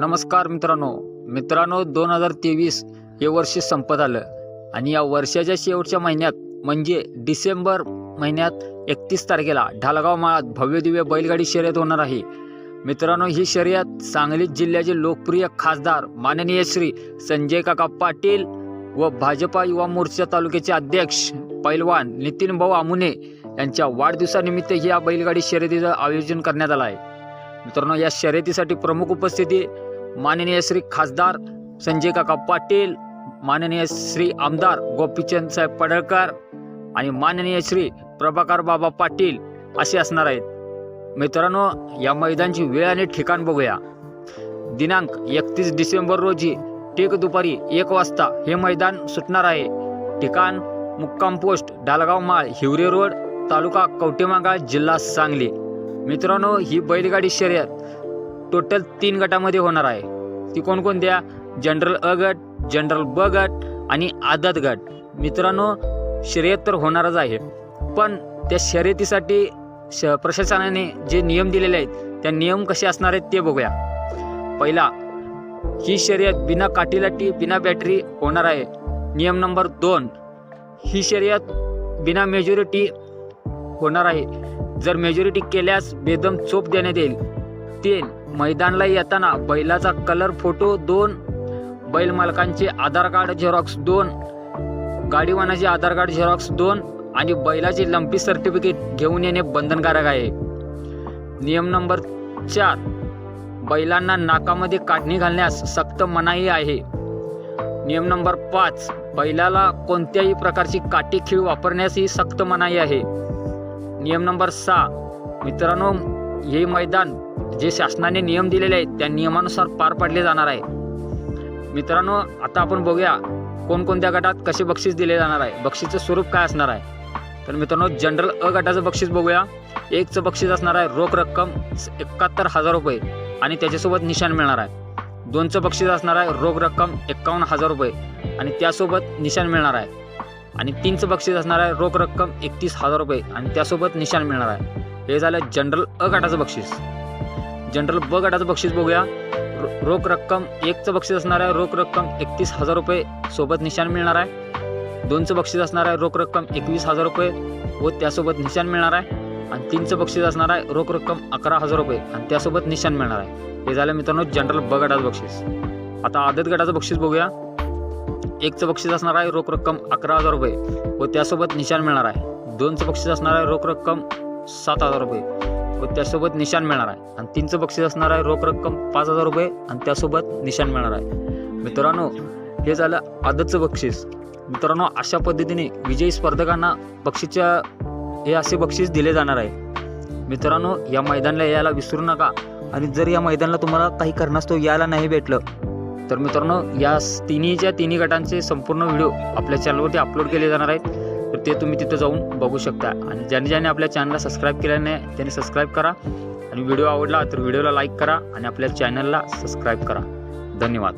नमस्कार मित्रांनो. मित्रांनो दोन हजार तेवीस हे वर्ष संपत आलं आणि या वर्षाच्या शेवटच्या महिन्यात म्हणजे डिसेंबर महिन्यात एकतीस तारखेला ढालगाव माळात भव्यदिव्य बैलगाडी शर्यत होणार आहे. मित्रांनो ही शर्यत सांगली जिल्ह्याचे लोकप्रिय खासदार माननीय श्री संजय काका पाटील व भाजपा युवा मोर्चा तालुक्याचे अध्यक्ष पैलवान नितीन भाऊ आमुने यांच्या वाढदिवसानिमित्त या बैलगाडी शर्यतीचं आयोजन करण्यात आलं आहे. मित्रांनो या शर्यतीसाठी प्रमुख उपस्थिती माननीय श्री खासदार संजय काका पाटील माननीय श्री आमदार गोपीचंद साहेब पडळकर आणि माननीय श्री प्रभाकर बाबा पाटील असे असणार आहेत. मित्रांनो या मैदानची वेळ आणि ठिकाण बघूया. दिनांक एकतीस डिसेंबर रोजी टेक दुपारी एक वाजता हे मैदान सुटणार आहे. ठिकाण मुक्काम पोस्ट डालगाव माळ हिवरे रोड तालुका कवटेमांगाळ जिल्हा सांगली. मित्रांनो ही बैलगाडी शर्यत टोटल तीन गटामध्ये होणार आहे. ती कोणकोणत्या जनरल अ गट जनरल ब गट आणि आदत गट. मित्रांनो शर्यत तर होणारच आहे. पण त्या शर्यतीसाठी श प्रशासनाने जे नियम दिलेले आहेत त्या नियम कसे असणार आहेत ते बघूया. पहिला ही शर्यत बिना काठीलाटी बिना बॅटरी होणार आहे. नियम नंबर दोन ही शर्यत बिना मेजॉरिटी होणार आहे. जर मेजॉरिटी केल्यास बेदम चोप देण्यात येईल. तीन. मैदानला येताना बैलाचा कलर फोटो दोन. बैल मालकांचे आधार कार्ड झेरॉक्स दोन. गाडीवानाचे आधार कार्ड झेरॉक्स दोन. आणि बैलाचे लंपी सर्टिफिकेट घेऊन येणे बंधनकारक आहे. नियम नंबर चार. बैलांना नाकामध्ये काढणी घालण्यास सक्त मनाई आहे. नियम नंबर पाच. बैलाला कोणत्याही प्रकारची काठी खीळ वापरण्यासही सक्त मनाई आहे. नियम नंबर सहा. मित्रांनो हे मैदान जे शासनाने नियम दिलेले आहेत त्या नियमानुसार पार पाडले जाणार आहे. मित्रांनो आता आपण बघूया कोणकोणत्या गटात कसे बक्षीस दिले जाणार आहे बक्षीसचं स्वरूप काय असणार आहे. तर मित्रांनो जनरल अ गटाचं बक्षीस बघूया. एकचं बक्षीस असणार आहे रोख रक्कम एकाहत्तर हजार रुपये आणि त्याच्यासोबत निशाण मिळणार आहे. दोनचं बक्षीस असणार आहे रोख रक्कम एक्कावन्न हजार रुपये आणि त्यासोबत निशाण मिळणार आहे. आणि तीनचं बक्षीस असणार आहे रोख रक्कम एकतीस हजार रुपये आणि त्यासोबत निशाण मिळणार आहे. हे झालं जनरल अ गटाचं बक्षीस. जनरल ब गटाचं बक्षीस बघूया. रोख रक्कम एकचं बक्षीस असणार आहे. रोख रक्कम एकतीस हजार रुपये सोबत निशाण मिळणार आहे. दोनचं बक्षीस असणार आहे. रोख रक्कम एकवीस हजार रुपये व त्यासोबत निशाण मिळणार आहे. आणि तीनचं बक्षीस असणार आहे. रोख रक्कम अकरा हजार रुपये आणि त्यासोबत निशाण मिळणार आहे. हे झालं मित्रांनो जनरल ब गटाचं बक्षीस. आता आदत गटाचं बक्षीस बघूया. एकचं बक्षीस असणार आहे. रोख रक्कम अकरा हजार रुपये व त्यासोबत निशाण मिळणार आहे. दोनचं बक्षीस असणार आहे. रोख रक्कम सात हजार रुपये. व त्यासोबत निशाण मिळणार आहे. आणि तीनचं बक्षीस असणार आहे रोख रक्कम पाच हजार रुपये आणि त्यासोबत निशाण मिळणार आहे. मित्रांनो हे झालं आदतचं बक्षीस. मित्रांनो अशा पद्धतीने विजयी स्पर्धकांना बक्षीसच्या हे असे बक्षीस दिले जाणार आहे. मित्रांनो या मैदानाला यायला विसरू नका. आणि जर या मैदानाला तुम्हाला काही कारणास्तव यायला नाही भेटलं तर मित्रांनो या तिन्हीच्या तिन्ही गटांचे संपूर्ण व्हिडिओ आपल्या चॅनलवरती अपलोड केले जाणार आहेत. तर ते तुम्ही तिथं जाऊन बघू शकता. आणि ज्याने ज्याने आपल्या चॅनलला सबस्क्राईब केलं नाही त्याने सबस्क्राईब करा. आणि व्हिडिओ आवडला तर व्हिडिओला लाईक करा आणि आपल्या चॅनलला सबस्क्राईब करा. धन्यवाद.